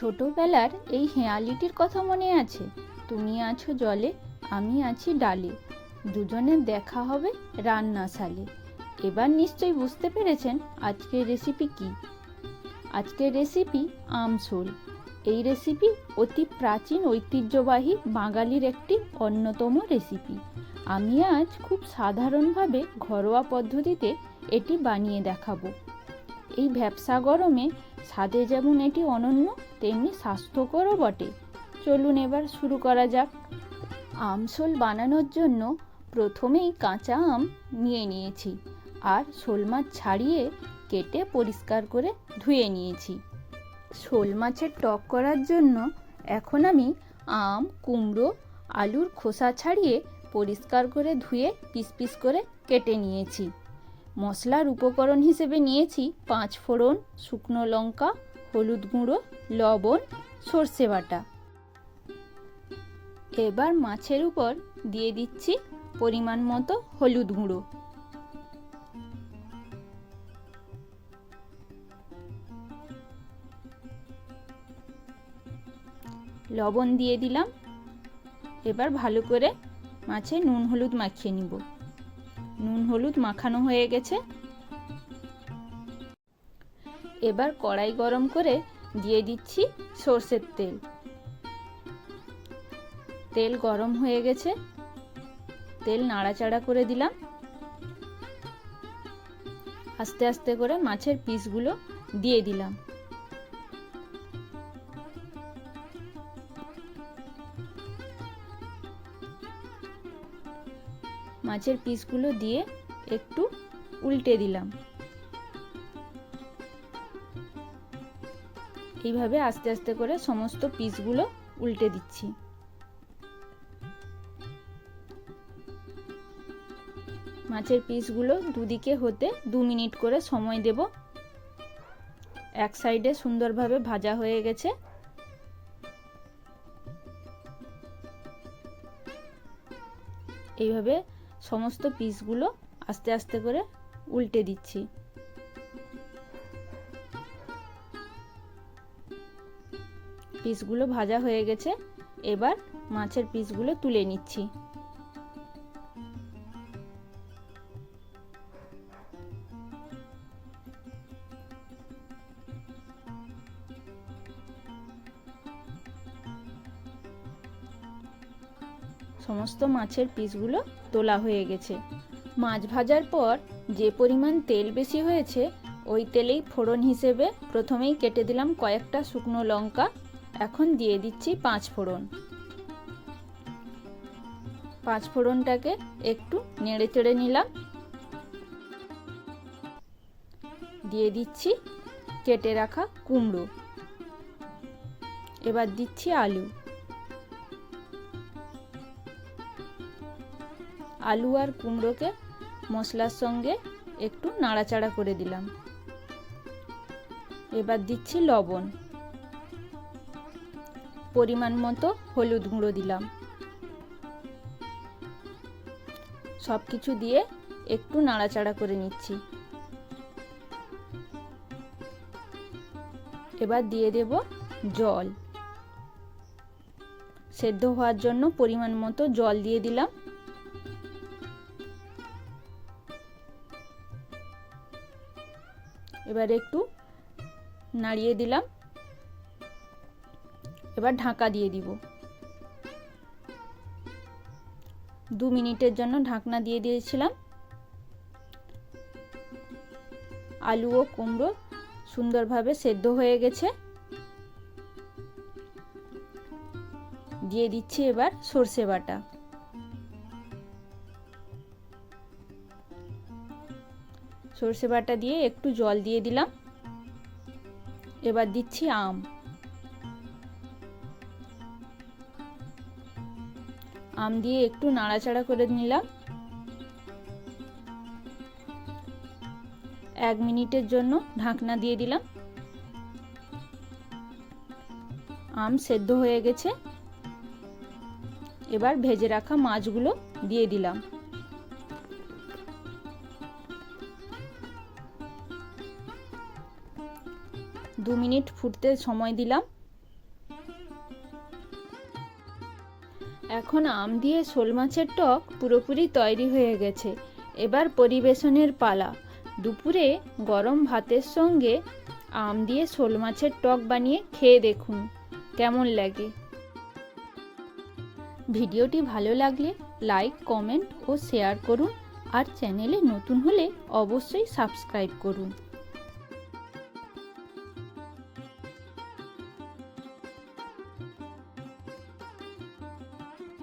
ছোটবেলার এই হেঁয়ালিটির কথা মনে আছে? তুমি আছো জলে, আমি আছি ডালে। দুজনের দেখা হবে রান্না রান্নাশালে এবার নিশ্চয়ই বুঝতে পেরেছেন আজকের রেসিপি কি। আজকের রেসিপি আমসোল এই রেসিপি অতি প্রাচীন ঐতিহ্যবাহী বাঙালির একটি অন্যতম রেসিপি আমি আজ খুব সাধারণভাবে ঘরোয়া পদ্ধতিতে এটি বানিয়ে দেখাবো। এই ভ্যাবসা গরমে স্বাদে যেমন এটি অনন্য তেমনি স্বাস্থ্যকরও বটে। চলুন এবার শুরু করা যাক। আমসোল বানানোর জন্য প্রথমেই কাঁচা আম নিয়ে নিয়েছি আর শোল মাছ ছাড়িয়ে কেটে পরিষ্কার করে ধুয়ে নিয়েছি। শোল মাছের টক করার জন্য এখন আমি আম, কুমড়ো, আলুর খোসা ছাড়িয়ে পরিষ্কার করে ধুয়ে পিস পিস করে কেটে নিয়েছি। মশলার উপকরণ হিসেবে নিয়েছি পাঁচ ফোড়ন শুকনো লঙ্কা হলুদ গুঁড়ো, লবণ, সর্ষে বাটা। এবার মাছের উপর দিয়ে দিচ্ছি পরিমাণ মতো হলুদ গুঁড়ো। লবণ দিয়ে দিলাম। এবার ভালো করে মাছে নুন হলুদ মাখিয়ে নিব। নুন হলুদ মাখানো হয়ে গেছে। এবার কড়াই গরম করে দিয়ে দিচ্ছি সর্ষের তেল। তেল গরম হয়ে গেছে। তেল নাড়াচাড়া করে দিলাম। আস্তে আস্তে করে মাছের পিসগুলো দিয়ে দিলাম। মাছের পিসগুলো দিয়ে একটু উল্টে দিলাম। এইভাবে আস্তে আস্তে করে সমস্ত পিসগুলো উল্টে দিচ্ছি। মাছের পিসগুলো দুদিকে হতে দু মিনিট করে সময় দেব। এক সাইডে সুন্দরভাবে ভাজা হয়ে গেছে। এইভাবে সমস্ত পিসগুলো আস্তে আস্তে করে উল্টে দিচ্ছি। পিসগুলো ভাজা হয়ে গেছে, এবার মাছের পিসগুলো তুলে নিচ্ছি। সমস্ত মাছের পিসগুলো তোলা হয়ে গেছে। মাছ ভাজার পর যে পরিমাণ তেল বেশি হয়েছে, ওই তেলেই ফোড়ন হিসেবে প্রথমেই কেটে দিলাম কয়েকটা শুকনো লঙ্কা এখন দিয়ে দিচ্ছি পাঁচ ফোড়ন। পাঁচ ফোড়নটাকে একটু নেড়ে চেড়ে নিলাম। দিয়ে দিচ্ছি কেটে রাখা কুমড়ো। এবার দিচ্ছি আলু। আলু আর কুমড়োকে মশলার সঙ্গে একটু নাড়াচাড়া করে দিলাম। এবার দিচ্ছি লবণ। পরিমাণ মতো হলুদ গুঁড়ো দিলাম। সব কিছু দিয়ে একটু নাড়াচাড়া করে নিচ্ছি। এবার দিয়ে দেব জল। সেদ্ধ হওয়ার জন্য পরিমাণ মতো জল দিয়ে দিলাম। এবার একটু নাড়িয়ে দিলাম। এবার ঢাকা দিয়ে দিব। দু মিনিটের জন্য ঢাকনা দিয়ে দিয়েছিলাম। আলু ও কুমড়ো সুন্দরভাবে সেদ্ধ হয়ে গেছে। দিয়ে দিচ্ছি এবার সর্ষে বাটা। সর্ষে বাটা দিয়ে একটু জল দিয়ে দিলাম। এবার দিচ্ছি আম। আম দিয়ে একটু নাড়াচাড়া করে নিলাম। এক মিনিটের জন্য ঢাকনা দিয়ে দিলাম। আম সেদ্ধ হয়ে গেছে। এবার ভেজে রাখা মাছগুলো দিয়ে দিলাম। দু মিনিট ফুটতে সময় দিলাম। এখন আম দিয়ে শোল মাছের টক পুরোপুরি তৈরি হয়ে গেছে। এবার পরিবেশনের পালা। দুপুরে গরম ভাতের সঙ্গে আম দিয়ে শোল মাছের টক বানিয়ে খেয়ে দেখুন। কেমন লাগে? ভিডিওটি ভালো লাগলে লাইক, কমেন্ট ও শেয়ার করুন। আর চ্যানেলে নতুন হলে অবশ্যই সাবস্ক্রাইব করুন।